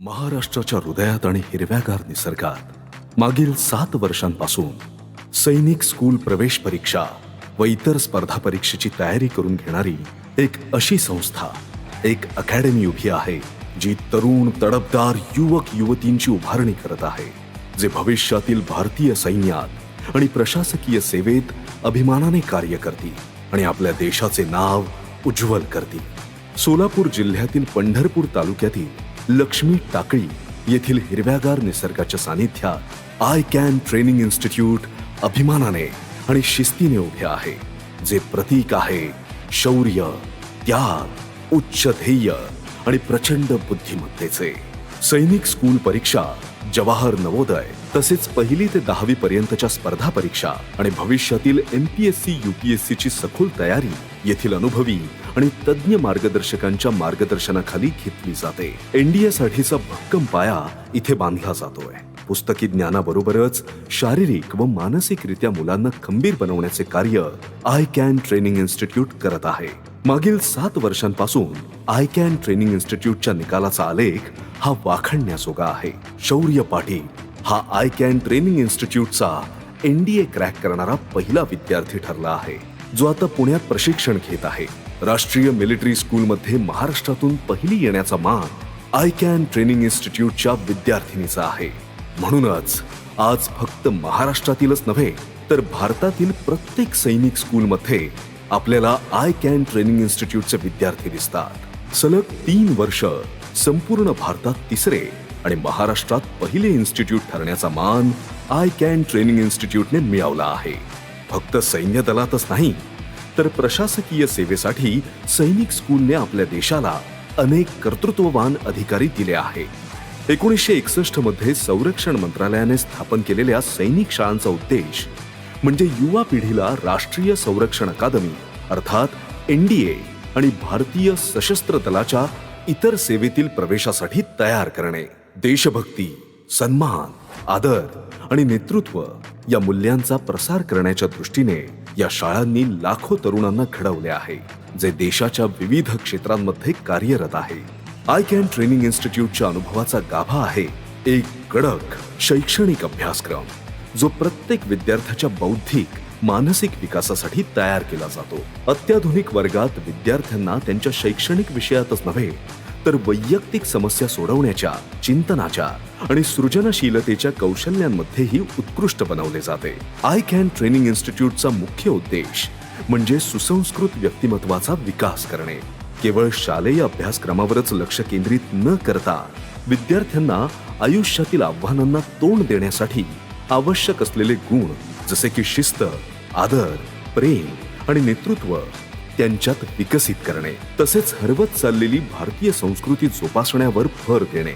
महाराष्ट्राच्या हृदयात आणि हिरव्यागार निसर्गात मागील सात वर्षांपासून सैनिक स्कूल प्रवेश परीक्षा व इतर स्पर्धा परीक्षेची तयारी करून घेणारी एक अशी संस्था एक अकॅडमी उभी आहे जी तरुण तडपदार युवक युवतींची उभारणी करत आहे जे भविष्यातील भारतीय सैन्यात आणि प्रशासकीय सेवेत अभिमानाने कार्य करतील आणि आपल्या देशाचे नाव उज्ज्वल करतील. सोलापूर जिल्ह्यातील पंढरपूर तालुक्यातील लक्ष्मी टाकळी येथील हिरव्यागार निसर्गाच्या सानिध्यात आय कॅन ट्रेनिंग इन्स्टिट्यूट अभिमानाने आणि शिस्तीने उभे आहे जे प्रतीक आहे शौर्य त्याग उच्च ध्येय आणि प्रचंड बुद्धिमत्तेचे. सैनिक स्कूल परीक्षा जवाहर नवोदय तसेच पहिली ते दहावी पर्यंतच्या स्पर्धा परीक्षा आणि भविष्यातील एमपीएससी युपीएससी ची सखोल तयारी येथील अनुभवी आणि तज्ज्ञ मार्गदर्शकांच्या मार्गदर्शनाखाली घेतली जाते. एनडीए साठीचा भक्कम पाया इथे बांधला जातोय. पुस्तकी ज्ञानाबरोबरच शारीरिक व मानसिकरित्या मुलांना खंबीर बनवण्याचे कार्य आय कॅन ट्रेनिंग इन्स्टिट्यूट करत आहे. मागील सात वर्षांपासून आय कॅन ट्रेनिंग इन्स्टिट्यूटच्या निकालाचा आलेख हा वाखणण्याजोगा आहे. शौर्य पाटील हा आय कॅन ट्रेनिंग इन्स्टिट्यूटचा एनडीए क्रॅक करणारा पहिला विद्यार्थी ठरला आहे. जो आता पुण्यात प्रशिक्षण घेत आहे. राष्ट्रीय मिलिटरी स्कूलमध्ये महाराष्ट्रातून पहिली येण्याचा मान आय कॅन ट्रेनिंग इन्स्टिट्यूटच्या विद्यार्थिनीचा आहे. म्हणूनच आज फक्त महाराष्ट्रातीलच नव्हे तर भारतातील प्रत्येक सैनिक स्कूलमध्ये आपल्याला आय कॅन ट्रेनिंग इन्स्टिट्यूटचे विद्यार्थी दिसतात. सलग तीन वर्ष संपूर्ण भारतात तिसरे आणि महाराष्ट्रात पहिले इन्स्टिट्यूट ठरण्याचा मान आय कॅन ट्रेनिंग इन्स्टिट्यूटने मिळवला आहे. फक्त सैन्य दलातच नाही तर प्रशासकीय सेवेसाठी सैनिक स्कूलने आपल्या देशाला अनेक कर्तृत्ववान अधिकारी दिले आहे. एकोणीसशे एकसष्टमध्ये संरक्षण मंत्रालयाने स्थापन केलेल्या सैनिक शाळांचा उद्देश म्हणजे युवा पिढीला राष्ट्रीय संरक्षण अकादमी अर्थात एनडीए आणि भारतीय सशस्त्र दलाच्या इतर सेवेतील प्रवेशासाठी तयार करणे. देशभक्ती सन्मान आदर आणि नेतृत्व या मूल्यांचा प्रसार करण्याच्या दृष्टीने या शाळांनी लाखो तरुणांना घडवले आहे जे देशाच्या विविध क्षेत्रांमध्ये कार्यरत आहे. आय कॅन ट्रेनिंग इन्स्टिट्यूटच्या अनुभवाचा गाभा आहे एक कडक शैक्षणिक अभ्यासक्रम जो प्रत्येक विद्यार्थ्याच्या बौद्धिक मानसिक विकासासाठी तयार केला जातो. अत्याधुनिक वर्गात विद्यार्थ्यांना त्यांच्या शैक्षणिक विषयातच नव्हे तर वैयक्तिक समस्या सोडवण्याच्या चिंतनाच्या आणि सृजनशीलतेच्या कौशल्यांमध्येही उत्कृष्ट बनवले जाते. आय कॅन ट्रेनिंग इन्स्टिट्यूटचा मुख्य उद्देश म्हणजे सुसंस्कृत व्यक्तिमत्वाचा विकास करणे. केवळ शालेय अभ्यासक्रमावरच लक्ष केंद्रित न करता विद्यार्थ्यांना आयुष्यातील आव्हानांना तोंड देण्यासाठी आवश्यक असलेले गुण जसे की शिस्त आदर प्रेम आणि नेतृत्व त्यांच्यात विकसित करणे तसेच हरवत चाललेली भारतीय संस्कृती जोपासण्यावर भर देणे.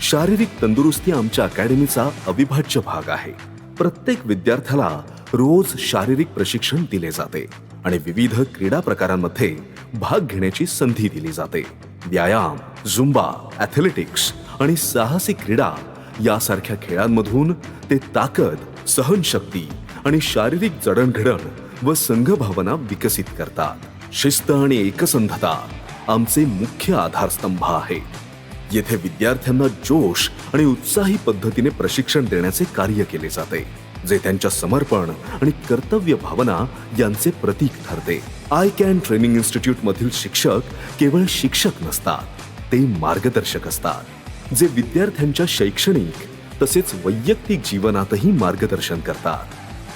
शारीरिक तंदुरुस्ती आमच्या अकॅडमीचा अविभाज्य भाग आहे. प्रत्येक विद्यार्थ्याला रोज शारीरिक प्रशिक्षण दिले जाते आणि विविध क्रीडा प्रकारांमध्ये भाग घेण्याची संधी दिली जाते. व्यायाम झुंबा ॲथलेटिक्स आणि साहसी क्रीडा यासारख्या खेळांमधून ते ताकद सहनशक्ती आणि शारीरिक जडणघडण व संघभावना विकसित करतात. शिस्त आणि एकसंधता आमचे मुख्य आधारस्तंभ आहे. येथे विद्यार्थ्यांना जोश आणि उत्साही पद्धतीने प्रशिक्षण देण्याचे कार्य केले जाते जे त्यांच्या समर्पण आणि कर्तव्य भावना यांचे प्रतीक ठरते. आय कॅन ट्रेनिंग इन्स्टिट्यूट मधील शिक्षक केवळ शिक्षक नसतात ते मार्गदर्शक असतात जे विद्यार्थ्यांच्या शैक्षणिक तसेच वैयक्तिक जीवनातही मार्गदर्शन करतात.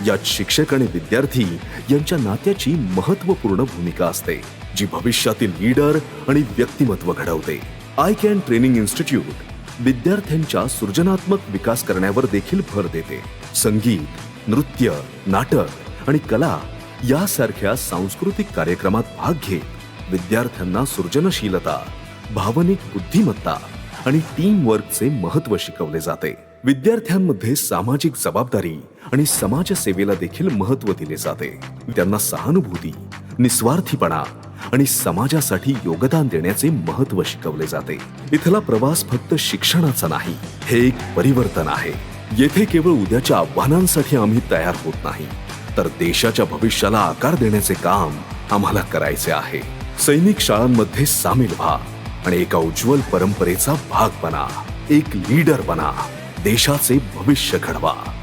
यात शिक्षक आणि विद्यार्थी यांच्या नात्याची महत्त्वपूर्ण भूमिका असते जी भविष्यातील लीडर आणि व्यक्तिमत्व घडवते. आय कॅन ट्रेनिंग इन्स्टिट्यूट विद्यार्थ्यांच्या सृजनात्मक विकास करण्यावर देखील भर देते. संगीत नृत्य नाटक आणि कला यासारख्या सांस्कृतिक कार्यक्रमात भाग घेत विद्यार्थ्यांना सृजनशीलता भावनिक बुद्धिमत्ता आणि टीम वर्कचे महत्त्व शिकवले जाते. विद्यार्थ्यांमध्ये सामाजिक जबाबदारी आणि समाजसेवेला देखील महत्त्व दिले जाते. त्यांना सहानुभूती निस्वार्थीपणा आणि समाजासाठी योगदान देण्याचे महत्त्व शिकवले जाते. इथला प्रवास फक्त शिक्षणाचा नाही हे एक परिवर्तन आहे. येथे केवळ उद्याच्या आव्हानांसाठी आम्ही तयार होत नाही तर देशाच्या भविष्याला आकार देण्याचे काम आम्हाला करायचे आहे. सैनिक शाळांमध्ये सामील व्हा आणि एका उज्ज्वल परंपरेचा भाग बना एक लीडर बना. देशाचे भविष्य घडवा.